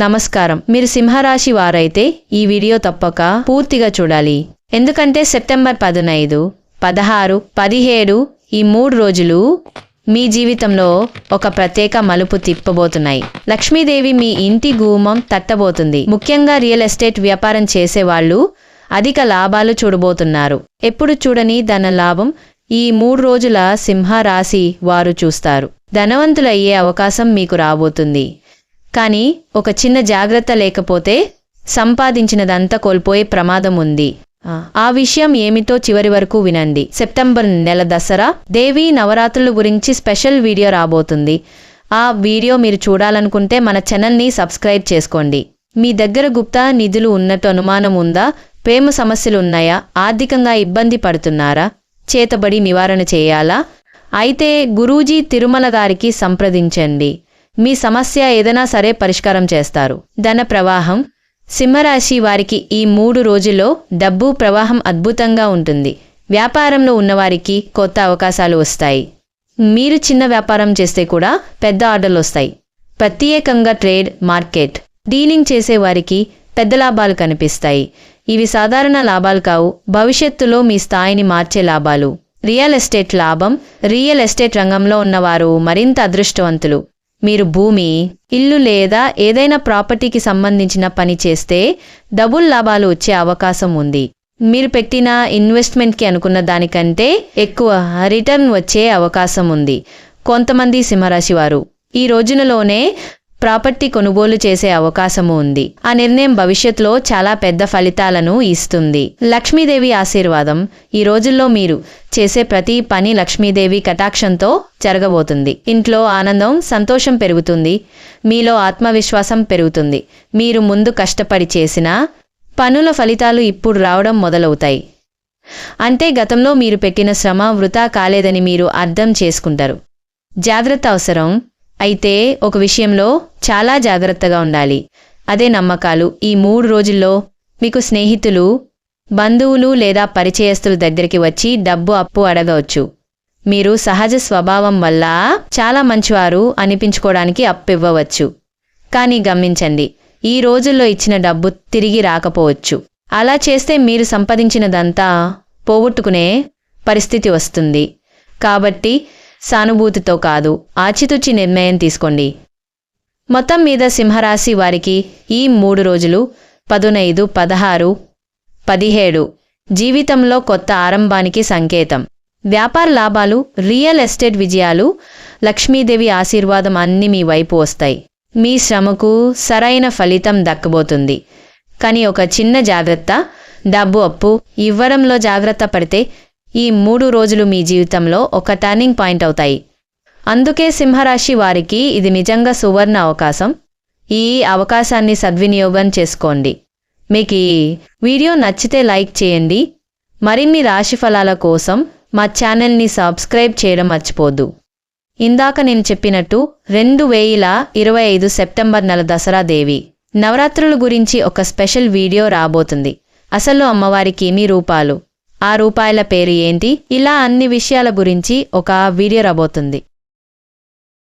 నమస్కారం. మీరు సింహరాశి వారైతే ఈ వీడియో తప్పక పూర్తిగా చూడాలి. ఎందుకంటే సెప్టెంబర్ పదునైదు పదహారు పదిహేడు ఈ మూడు రోజులు మీ జీవితంలో ఒక ప్రత్యేక మలుపు తిప్పబోతున్నాయి. లక్ష్మీదేవి మీ ఇంటి గూమం తట్టబోతుంది. ముఖ్యంగా రియల్ ఎస్టేట్ వ్యాపారం చేసేవాళ్ళు అధిక లాభాలు చూడబోతున్నారు. ఎప్పుడు చూడని ధన లాభం ఈ మూడు రోజుల సింహరాశి వారు చూస్తారు. ధనవంతులయ్యే అవకాశం మీకు రాబోతుంది. కానీ ఒక చిన్న జాగ్రత్త లేకపోతే సంపాదించినదంతా కోల్పోయే ప్రమాదం ఉంది ఆ, విషయం ఏమిటో చివరి వరకు వినండి. సెప్టెంబర్ నెల దసరా దేవి నవరాత్రుల గురించి స్పెషల్ వీడియో రాబోతుంది. ఆ వీడియో మీరు చూడాలనుకుంటే మన ఛానల్ని సబ్స్క్రైబ్ చేసుకోండి. మీ దగ్గర గుప్తా నిధులు ఉన్నట్టు అనుమానం ఉందా? ప్రేమ సమస్యలు ఉన్నాయా ఆర్థికంగా ఇబ్బంది పడుతున్నారా? చేతబడి నివారణ చేయాలా? అయితే గురూజీ తిరుమల గారికి సంప్రదించండి. మీ సమస్య ఏదైనా సరే పరిష్కారం చేస్తారు. ధన ప్రవాహం. సింహరాశి వారికి ఈ మూడు రోజుల్లో డబ్బు ప్రవాహం అద్భుతంగా ఉంటుంది. వ్యాపారంలో ఉన్నవారికి కొత్త అవకాశాలు వస్తాయి. మీరు చిన్న వ్యాపారం చేస్తే కూడా పెద్ద ఆర్డర్లు వస్తాయి. ప్రత్యేకంగా ట్రేడ్ మార్కెట్. డీలింగ్ చేసే వారికి పెద్ద లాభాలు కనిపిస్తాయి. ఇవి సాధారణ లాభాలు కావు. భవిష్యత్తులో మీ స్థాయిని మార్చే లాభాలు. రియల్ ఎస్టేట్ లాభం. రియల్ ఎస్టేట్ రంగంలో ఉన్నవారు మరింత అదృష్టవంతులు. మీరు భూమి ఇల్లు లేదా ఏదైనా ప్రాపర్టీకి సంబంధించిన పని చేస్తే డబుల్ లాభాలు వచ్చే అవకాశం ఉంది. మీరు పెట్టిన ఇన్వెస్ట్మెంట్కి అనుకున్న దానికంటే ఎక్కువ రిటర్న్ వచ్చే అవకాశం ఉంది. కొంతమంది సింహరాశి వారు. ఈ రోజునలోనే ప్రాపర్టీ కొనుగోలు చేసే అవకాశము ఉంది. ఆ నిర్ణయం భవిష్యత్తులో చాలా పెద్ద ఫలితాలను ఇస్తుంది. లక్ష్మీదేవి ఆశీర్వాదం. ఈ రోజుల్లో మీరు చేసే ప్రతి పని లక్ష్మీదేవి కటాక్షంతో జరగబోతుంది. ఇంట్లో ఆనందం సంతోషం పెరుగుతుంది. మీలో ఆత్మవిశ్వాసం పెరుగుతుంది. మీరు ముందు కష్టపడి చేసిన పనుల ఫలితాలు ఇప్పుడు రావడం మొదలవుతాయి. అంటే గతంలో మీరు పెట్టిన శ్రమ వృధా కాలేదని మీరు అర్థం చేసుకుంటారు. జాగ్రత్త అవసరం. అయితే ఒక విషయంలో చాలా జాగ్రత్తగా ఉండాలి. అదే నమ్మకాలు. ఈ మూడు రోజుల్లో మీకు స్నేహితులు బంధువులు లేదా పరిచయస్తుల దగ్గరికి వచ్చి డబ్బు అప్పు అడగవచ్చు. మీరు సహజ స్వభావం వల్ల చాలా మంచివారు అనిపించుకోవడానికి అప్పు ఇవ్వవచ్చు. కానీ గమనించండి ఈ రోజుల్లో ఇచ్చిన డబ్బు తిరిగి రాకపోవచ్చు. అలా చేస్తే మీరు సంపాదించినదంతా పోగొట్టుకునే పరిస్థితి వస్తుంది. కాబట్టి సానుభూతితో కాదు ఆచితూచి నిర్ణయం తీసుకోండి. మొత్తం మీద సింహరాశి వారికి ఈ మూడు రోజులు పదునైదు పదహారు పదిహేడు జీవితంలో కొత్త ఆరంభానికి సంకేతం. వ్యాపార లాభాలు రియల్ ఎస్టేట్ విజయాలు లక్ష్మీదేవి ఆశీర్వాదం అన్నీ మీ వైపు వస్తాయి. మీ శ్రమకు సరైన ఫలితం దక్కబోతుంది. కానీ ఒక చిన్న జాగ్రత్త డబ్బు అప్పు ఇవ్వడంలో జాగ్రత్త పడితే ఈ మూడు రోజులు మీ జీవితంలో ఒక టర్నింగ్ పాయింట్ అవుతాయి. అందుకే సింహరాశి వారికి ఇది నిజంగా సువర్ణ అవకాశం. ఈ అవకాశాన్ని సద్వినియోగం చేసుకోండి. మీకు ఈ వీడియో నచ్చితే లైక్ చేయండి. మరిన్ని రాశి ఫలాల కోసం మా ఛానల్ని సబ్స్క్రైబ్ చేయడం మర్చిపోద్దు. ఇందాక నేను చెప్పినట్టు రెండు వేల ఇరవై ఐదు సెప్టెంబర్ నెల దసరా దేవి నవరాత్రుల గురించి ఒక స్పెషల్ వీడియో రాబోతుంది. అసలు అమ్మవారికి ఏమి రూపాలు? ఆ రూపాయల పేరు ఏంటి? ఇలా అన్ని విషయాల గురించి ఒక వీడియో రాబోతుంది.